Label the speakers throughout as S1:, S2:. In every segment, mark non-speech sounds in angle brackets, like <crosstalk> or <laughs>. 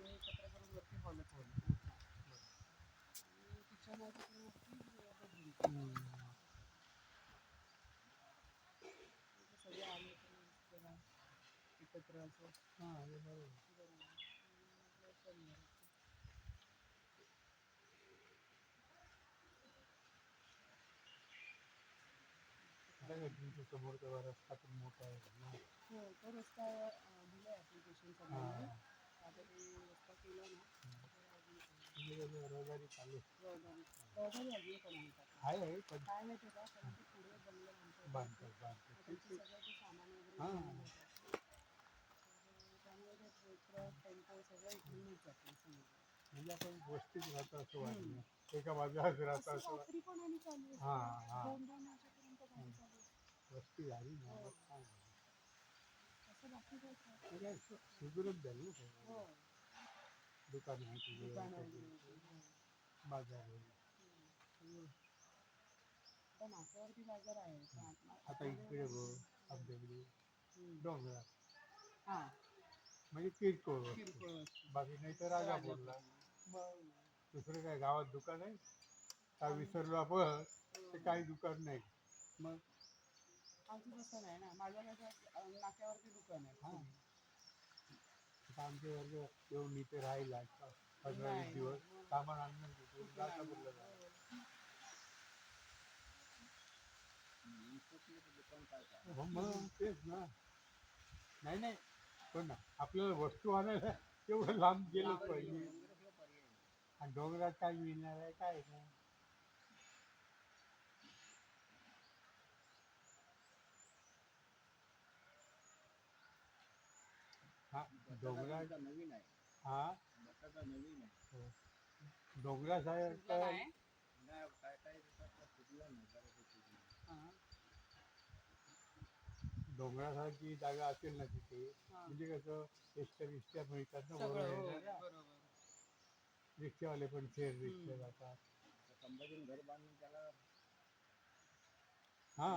S1: दोन्ही एकत्र करून वरती हॉलच हॉल मोठा आणि किचन आहे तिकडे वरती bedroom. इथे सगळे आले तर जरा एकत्र असं
S2: हाँ हे बरोबर
S1: बरं. आणि म्हटलं करूया. आता काय तुमच्या
S2: समोरचा रस्ता पण मोठा आहे ना
S1: हो तो रस्ता अं, दिलाय ॲप्लिकेशन
S2: रहदारी चालू आहे. आहे पण
S1: हाँ.
S2: म्हणजे आपण गोष्टीत राहतो असं वाटलं एका राहतो असं.
S1: हाँ, हाँ.
S2: वस्ती झाली ना सुधरत झालं ना दुकान आहे तुझे दुकानं सगळे. बाज़ार आहे.
S1: आता नाक्यावरती बाज़ार आहे आता इकडे बघ
S2: आमच्याकडे. डोंगरात
S1: हाँ
S2: म्हणजे किरकोळ वस्तू. किरकोळ
S1: वस्तू.
S2: बाकी नाही तर राजापूरला
S1: मग
S2: दुसरं काय गावात दुकान आहे काय विसरलो आपण
S1: ते काही
S2: दुकान नाही मग
S1: आमचं तसं नाही ना. माझं कसं नाक्यावरती दुकान आहे. हां.
S2: आता वर्ग येऊन इथे राहिला पंधरा वीस नाही, दिवस. सामान आणून देतो राजापूरला जा.
S3: हो
S2: मग तेच ना. नाही नाही. पण ना आपल्याला वस्तू आणायला तेवढं लांब गेलंच पाहिजे. आणि डोंगरात काय मिळणार आहे काय नाही. डोंगरात
S3: नवीन आहे.
S2: हा?
S3: बटाटा नवीन आहे.
S2: हो. नाही
S3: नाही काय काय
S1: हाँ.
S2: डोंगरासारखी जागा असेल ना तिथे
S1: म्हणजे
S2: कसं एसट्या रिक्षा मिळतात ना हो रिक्षावाले पण रिक्षा हम्म. जातात.
S3: आता घर बांधून त्याला
S2: हा.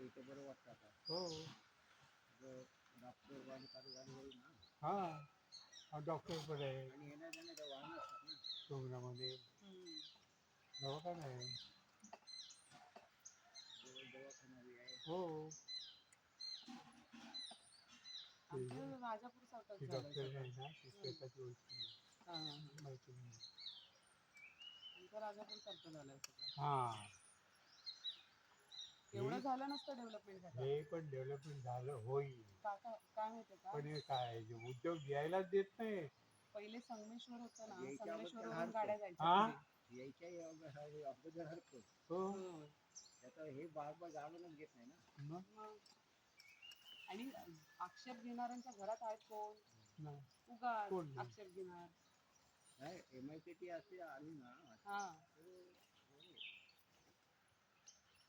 S3: इथे बरं वाटतं
S2: हो. हा डॉक्टर पण आहे. दवाखाना आहे हो?
S1: डॉक्टर नाही
S2: ना ओळखी
S1: हाँ हाँ। हाँ.
S2: माहिती नाही। हा।
S1: एवढं हे- झालं नसतं डेव्हलपमेंट हे
S2: पण डेव्हलपमेंट झालं होईल.
S1: काका काय माहितीये का? पण
S2: हे काय जे उद्योग घ्यायलाच देत नाही.
S1: पहिले संगमेश्वर होतं ना यायच्या संगमेश्वरवरून अगोदर गाड्या हा?
S3: जायच्या अगोदर
S2: हो.
S1: हो.
S3: त्याचा हे घेत नाही ना.
S2: मग?
S1: मग. आणि आक्षेप घेणाऱ्यांच्या घरात आहेत कोण?
S2: नाही.
S1: उगा कोण नाही. आक्षेप घेणार.
S3: नाही एम आय सी टी असे आली ना.
S1: हा.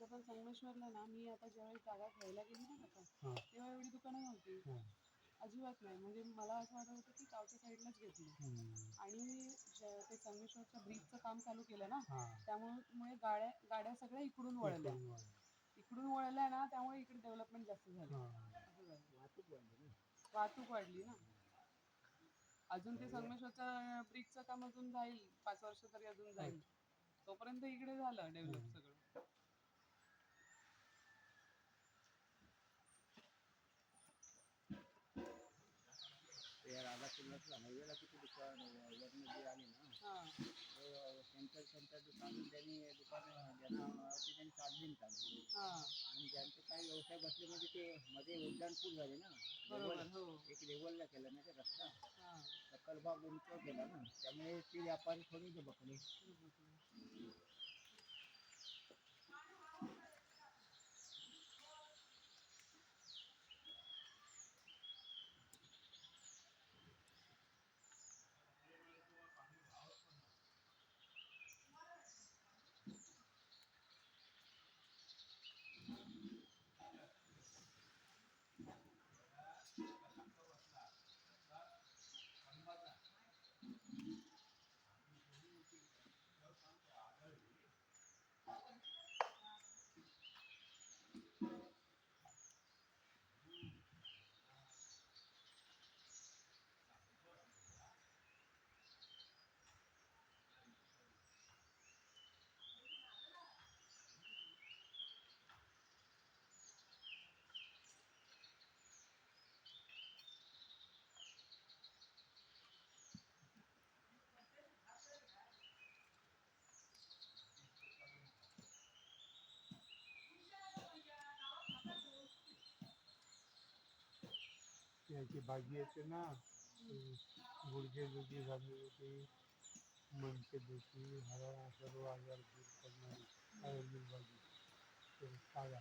S1: आमच्या पण संगमेश्वरला ना मी आता ज्यावेळी जागा घ्यायला गेली ना
S2: हा.
S1: तेव्हा एवढी दुकानं नव्हती. अजिबात नाही म्हणजे मला असं वाटत होतं की गावच्या साईडलाच घेतली. आणि ते संगमेश्वरच्या ब्रिजचं काम चालू केलं ना. त्यामुळे गाड्या गाड्या सगळ्या इकडून वळल्या
S2: इकडून वळ.
S1: इकडून वळल्या ना त्यामुळे इकडे डेव्हलपमेंट जास्त झालं वाहतूक वाढली ना अजून ते संगमेश्वरच्या ब्रिजचं काम अजून जाईल पाच वर्ष तरी अजून जाईल तोपर्यंत इकडे झालं डेव्हलप. सगळं
S3: ते राधाकृष्णातला हायवेला किती दुकान वरनं जे आली ना हा तर सेंटर सेंटर दुकान त्यांनी दुकान ज्यांना ते त्यांनी साधलीन चालू हा आणि ज्यांचे काही व्यवसाय बसले म्हणजे ते मध्ये उड्डाणपूल झाले ना
S1: लेवल
S3: एक लेवलला केलं ना ते रस्ता सकल भाग उंच केला ना त्यामुळे ती व्यापारी थोडी बकले
S2: याची भाजी येते ना गुडघे दुखी झाली होती मनके दुखी हरा सर्व आजार दूर करणारी आयुर्वेदिक भाजी साधा.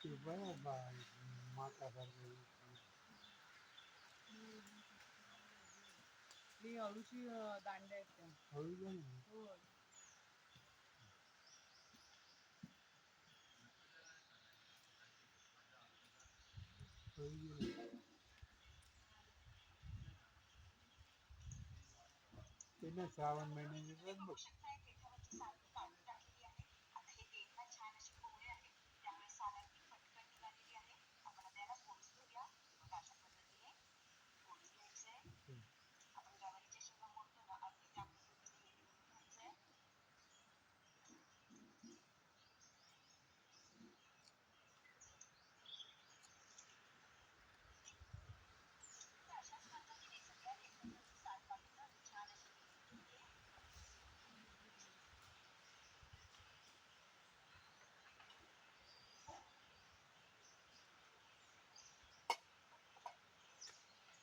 S1: ते बरं
S2: बा मातासारखं
S1: ही अळूची दांड्या आहेत त्या हो
S2: हळू द्या ना. ते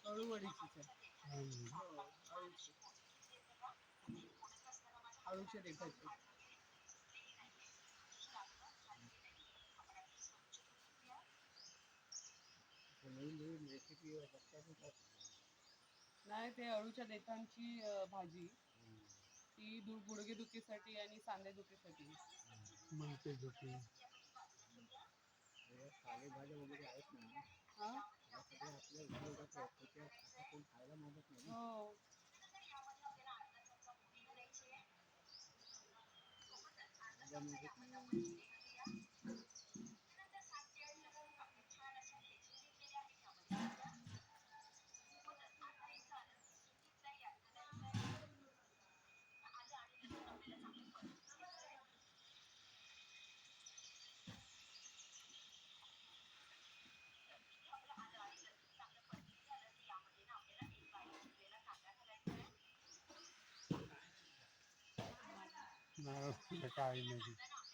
S4: महिन्यात येतात बघ अळूवडीचीच आहे आणि हो अळूची अळूच्या
S3: नवीन रेसिपी
S1: नाही ते अळूच्या देठांची भाजी. ती आणि
S4: दुखी
S3: पालेभाज्या वगैरे आहेत ना
S4: हा?
S1: हो.
S2: भाज्या म्हणजे नारळ काय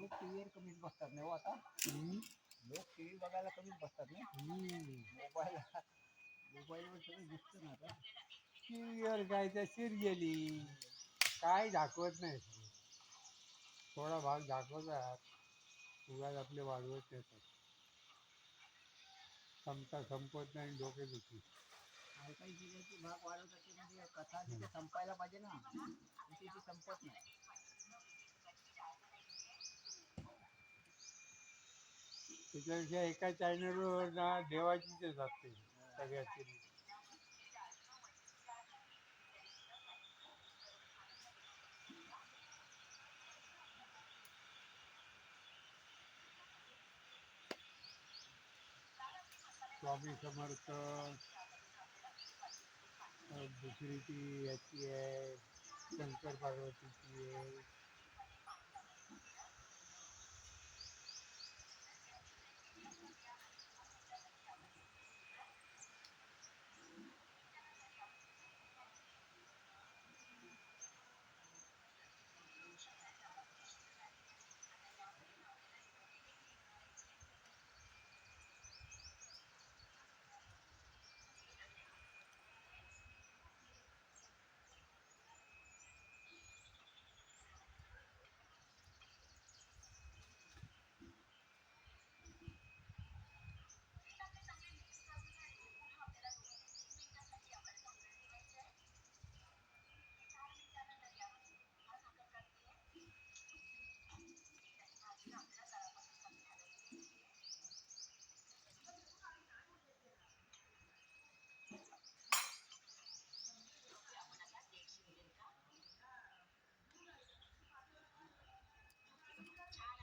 S3: लोक टीव्हीवर कमीच बसतात नाही हो आता? लोक टीव्ही बघायला कमीच बसतात ना.
S4: मोबाईल मोबाईलवर सगळं दिसतं ना आता. सिरियल काय त्या सिरियली
S2: काय दाखवत नाही. थोडा भाग दाखवतात. उगाच आपले वाढवत येतात. संपता संपत नाही डोके दुखी.
S3: जिल्ह्याचे भाग वाढवतात म्हणजे कथा जिथे संपायला पाहिजे ना
S4: तिथे ती संपत नाही.
S2: त्याच्यापेक्षा एका चॅनलवर ना देवाचीच असते
S4: सगळ्या स्वामी समर्थ दुसरी
S2: ती याची आहे
S4: शंकर पार्वतीची आहे.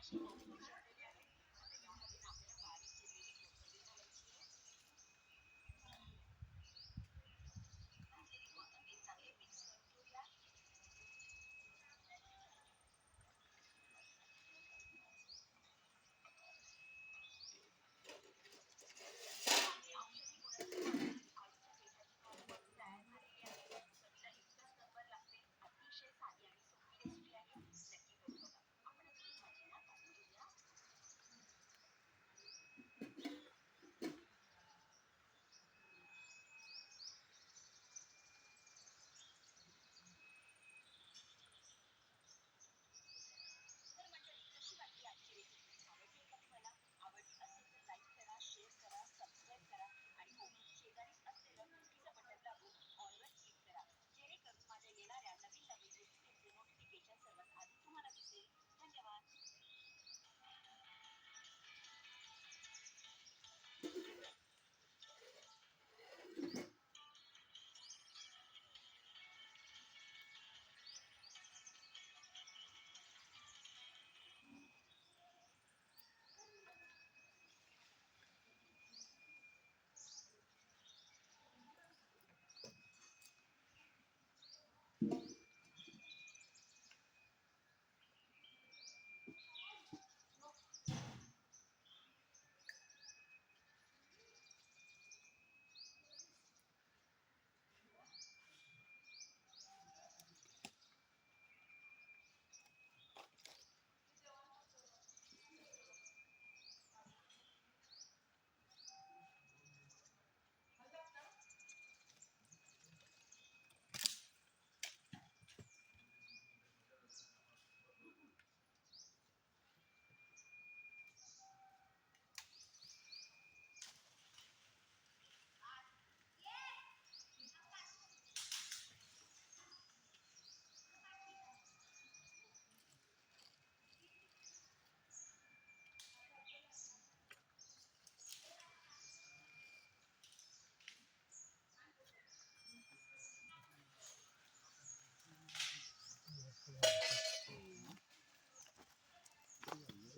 S4: Tchau.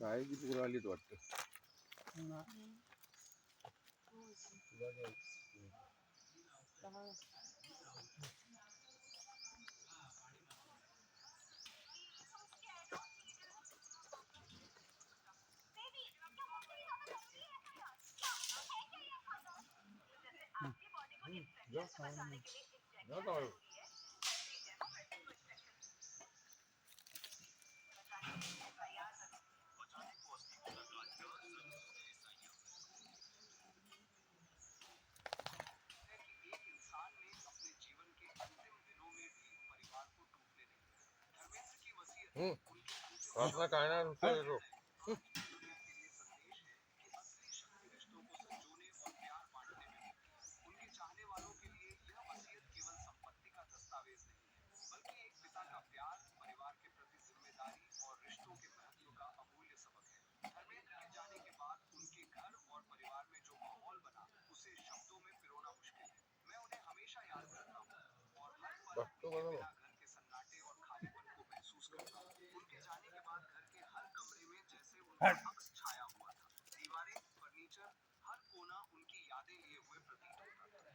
S5: साईज पूर आलीच वाटते
S4: Just, just, just.
S6: อืมรับร่างกายนะเพื่อก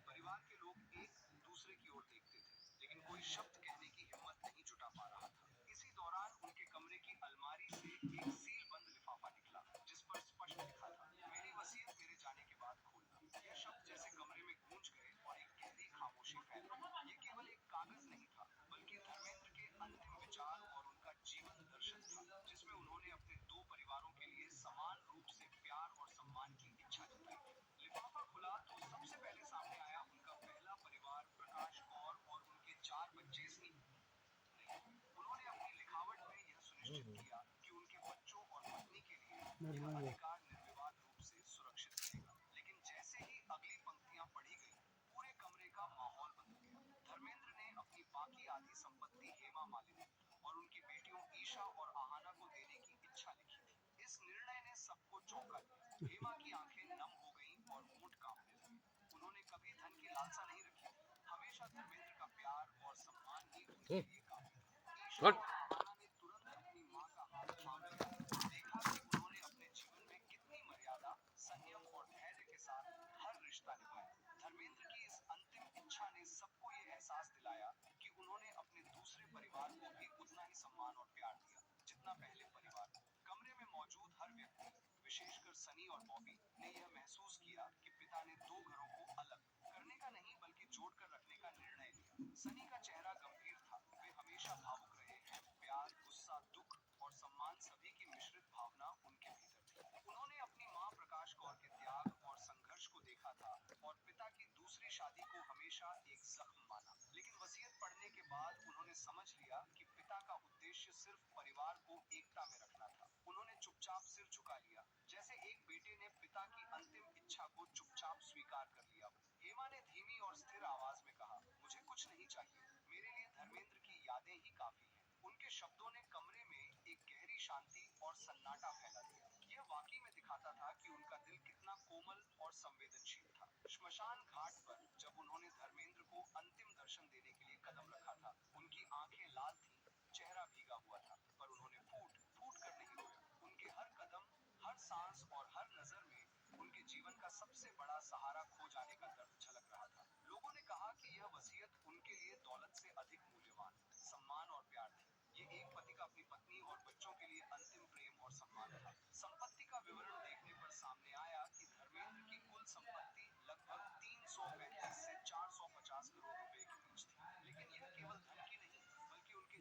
S6: परिवार के लोग एक दूसरे की ओर देखते थे लेकिन कोई शब्द कि उनके बच्चों और पत्नी के लिए यह अधिकार निर्विवाद रूप से सुरक्षित रहेगा लेकिन जैसे ही अगली पंक्तियाँ पढ़ी गई पूरे कमरे का माहौल बदल गया धर्मेंद्र ने अपनी बाकी आधी संपत्ति हेमा मालिनी और उनकी बेटियों ईशा और आहाना को देने की इच्छा लिखी थी इस निर्णय ने सबको चौंका दिया हेमा की आँखें नम हो गईं और होंठ कांपने लगे उन्होंने कभी धन की लालसा नहीं। रखी हमेशा धर्मेंद्र का प्यार और सम्मान ही उनके लिए काफ़ी था परिवार को भी उतना ही सम्मान और प्यार दिया जितना पहले परिवार को। कमरे में मौजूद हर व्यक्ति, विशेषकर सनी और बॉबी, ने यह महसूस किया कि पिता ने दो घरों को अलग करने का नहीं, बल्कि जोड़कर रखने का निर्णय लिया। सनी का चेहरा गंभीर था। वे हमेशा भावुक रहे हैं। प्यार, गुस्सा, दुख और सम्मान सभी की मिश्रित भावना उनके भीतर थी। उन्होंने अपनी माँ प्रकाश कौर के त्याग और संघर्ष को देखा था और पिता की दूसरी शादी को हमेशा एक जख्म माना। लेकिन वसीयत पढ़ने के बाद ने समझ लिया कि पिता का उद्देश्य सिर्फ़ परिवार को एकता में रखना था। उन्होंने चुपचाप सिर झुका लिया। जैसे एक बेटे ने पिता की अंतिम इच्छा को चुपचाप स्वीकार कर लिया। हेमा ने धीमी और स्थिर आवाज़ में कहा, मुझे कुछ नहीं चाहिए। मेरे लिए धर्मेंद्र की यादें ही काफ़ी हैं। उनके शब्दों ने कमरे में एक गहरी शांति और सन्नाटा फैला दिया। यह वाकई में दिखाता था कि उनका दिल कितना कोमल और संवेदनशील था। श्मशान घाट पर जब उन्होंने धर्मेंद्र को अंतिम दर्शन देने के लिए कदम रखा उनकी आँखें लाल थी, चेहरा भीगा हुआ था, पर उन्होंने फूट फूट कर नहीं रोया। उनके हर कदम, हर सांस और हर नज़र में उनके जीवन का सबसे बड़ा सहारा खो जाने का दर्द झलक रहा था। लोगों ने कहा कि यह वसीयत उनके लिए दौलत से अधिक मूल्यवान, सम्मान और प्यार थी। ये एक पति का अपनी पत्नी और बच्चों के लिए अंतिम प्रेम और सम्मान था। संपत्ति का विवरण देखने पर सामने आया कि धर्मेंद्र की कुल संपत्ति लगभग तीन सौ में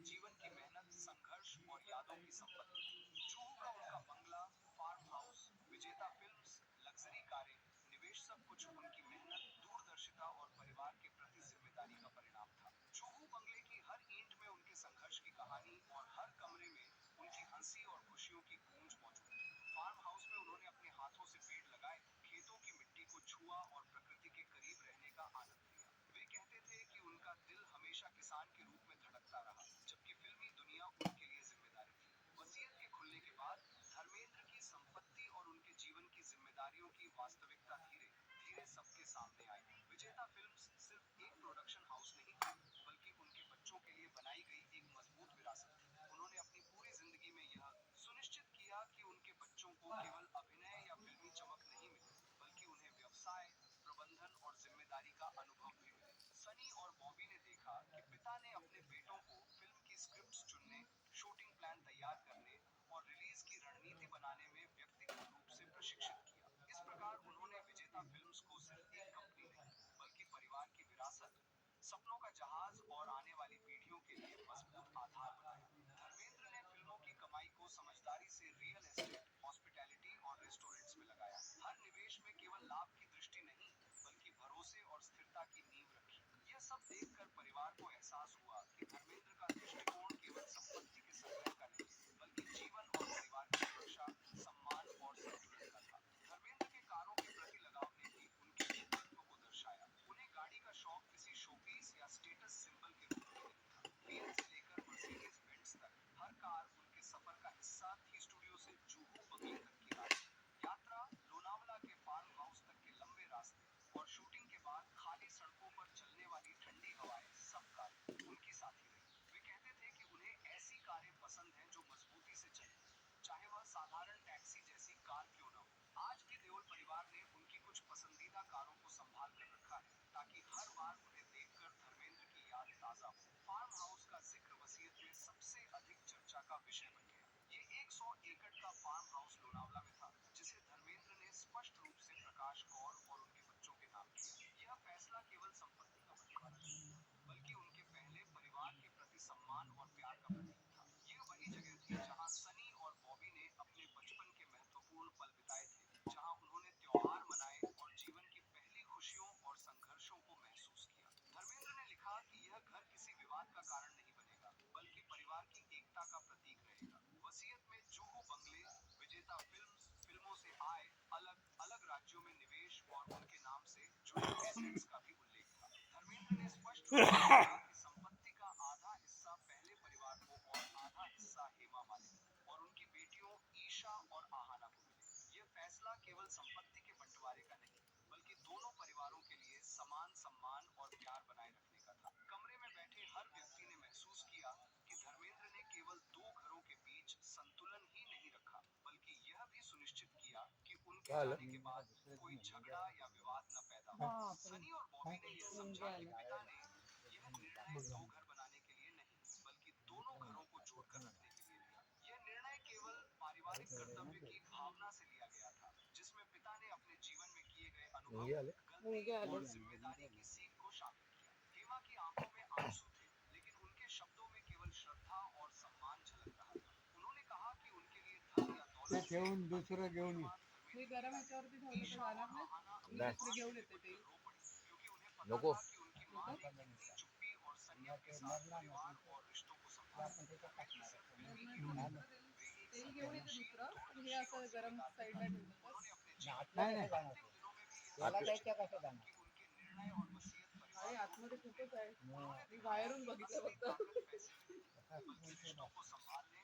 S6: जीवन की मेहनत, संघर्ष और यादों की संपत्ति। जूहू का उनका बंगला farm house Vijeta films luxury कारें, निवेश सब कुछ उनकी मेहनत, दूरदर्शिता और परिवार के प्रति ज़िम्मेदारी का परिणाम था। जूहू बंगले की हर ईंट में उनके संघर्ष की कहानी और हर कमरे में उनकी हँसी और खुशियों की गूंज मौजूद थी। फार्म हाउस में उन्होंने अपने हाथों से पेड़ लगाए, खेतों की मिट्टी को छुआ और प्रकृति के करीब रहने का आनंद लिया। वे कहते थे कि उनका दिल हमेशा किसान के रूप में जिम्मेदारियों की वास्तविकता धीरे धीरे सबके सामने आई। विजेता फिल्म्स सिर्फ़ एक प्रोडक्शन हाउस नहीं थी बल्कि उनके बच्चों के लिए बनाई गई एक मज़बूत विरासत। उन्होंने अपनी पूरी ज़िंदगी में यह सुनिश्चित किया कि उनके बच्चों को केवल अभिनय या फिल्मी चमक नहीं मिले, बल्कि उन्हें व्यवसाय, प्रबंधन और ज़िम्मेदारी का अनुभव भी मिले। सनी और बॉबी ने देखा कि पिता ने अपने बेटों को फ़िल्म की स्क्रिप्ट चुनने, शूटिंग प्लान तैयार करने और रिलीज़ की रणनीति बनाने में व्यक्तिगत रूप से प्रशिक्षित किया। सपनों का जहाज़ और आने वाली पीढ़ियों के लिए मज़बूत आधार बनाया। धर्मेंद्र ने फ़िल्मों की कमाई को समझदारी से रियल एस्टेट हॉस्पिटैलिटी और रेस्टोरेंट्स में लगाया। हर निवेश में केवल लाभ की दृष्टि नहीं, बल्कि भरोसे और स्थिरता की नींव रखी। यह सब देखकर परिवार को एहसास हुआ कि धर्मेंद्र का दृष्टिकोण केवल संपत्ति के संग्रह का नहीं बल्कि जीवन और परिवार की सुरक्षा सम्मान और संतुलन का था धर्मेंद्र के कारों के प्रति लगाव ने भी उनके व्यक्तित्व को दर्शाया उन्हें गाड़ी का शौक किसी शोपीस या स्टेटस सिंबल के रूप में नहीं था बीएम से लेकर मर्सिडीज बेंट्स तक हर कार उनके सफ़र का हिस्सा थी स्टूडियो से जुहू बंगले तक की रास्ते यात्रा लोनावला के फार्म हाउस तक के लंबे रास्ते और शूटिंग के बाद खाली सड़कों पर चलने वाली ठंडी हवाएँ सब कारें उनकी साथी रही वे कहते थे कि उन्हें ऐसी कारें पसंद हैं, जो मजबूती से चले। चाहे वह साधारण टैक्सी जैसी कार क्यों न हो। आज भी देओल परिवार ने उनकी कुछ पसंदीदा कारों को संभाल कर रखा है, ताकि हर बार उन्हें देखकर धर्मेंद्र की याद ताज़ा हो। फार्म हाउस का ज़िक्र वसीयत में सबसे अधिक चर्चा का विषय बन गया। ये 100 एकड़ का फार्म हाउस लोनावला में था, जिसे धर्मेंद्र ने स्पष्ट रूप से प्रकाश कौर और उनके बच्चों के नाम किया यह फैसला केवल संपत्ति का नहीं बल्कि उनके पहले परिवार के प्रति सम्मान और प्यार का प्रतीक था यह वही जगह थी जहाँ सनी और बॉबी ने अपने बचपन के महत्वपूर्ण पल बिताए थे जहाँ उन्होंने त्योहार मनाए और जीवन की पहली खुशियों और संघर्षों को महसूस किया धर्मेंद्र ने लिखा कि यह घर किसी विवाद का कारण नहीं बनेगा, बल्कि परिवार की एकता का प्रतीक रहेगा। वसीयत में बंगले, विजेता फिल्म्स फ़िल्मों से अलग अलग राज्यों में निवेश और उनके नाम से जुड़े का भी उल्लेख था। धर्मेंद्र ने स्पष्ट संपत्ति का आधा हिस्सा पहले परिवार को और आधा हिस्सा हेमा मालिनी और उनकी बेटियों ईशा और आहाना को मिले। यह फैसला केवल संपत्ति के बंटवारे का नहीं बल्कि दोनों परिवारों के लिए समान सम्मान और प्यार बनाए रखने का था कमरे में बैठे हर व्यक्ति ने महसूस किया कि धर्मेंद्र ने केवल दो घरों के बीच संतुलन ही नहीं रखा बल्कि यह भी सुनिश्चित किया कि उनके जाने के बाद कोई झगड़ा या विवाद न पैदा हो। सनी और बॉबी ने यह समझा कि पिता ने
S3: यह निर्णय दो
S6: घर बनाने के लिए नहीं बल्कि दोनों घरों को जोड़कर रखने के लिए लिया। यह निर्णय केवल पारिवारिक कर्तव्य की भावना से लिया गया था जिसमें पिता ने अपने जीवन में किए गए अनुभव गलती और ज़िम्मेदारी की सीख को शामिल किया। हेमा की आँखों में आँसू थे लेकिन उनके शब्दों में केवल श्रद्धा और सम्मान झलक रहा था उन्होंने कहा कि उनके लिए धन ठेवून दुसरं घेऊन. ये हे गरम ठेवलं तर झालं ना घेऊन येते ते. नको.
S1: घेऊन येते दुसरं. पण हे असं गरम साईडला
S6: ठेवलं नाही, त्याला द्यायच्या कसं जाणार? आणि आतमध्ये खूपच आहे मी बाहेरून बघितलं फक्त.
S3: <laughs>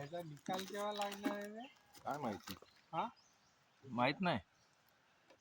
S2: ह्याचा निकाल केव्हा लागणार आहे रे?
S5: काय माहिती?
S2: हा?
S5: माहीत नाही.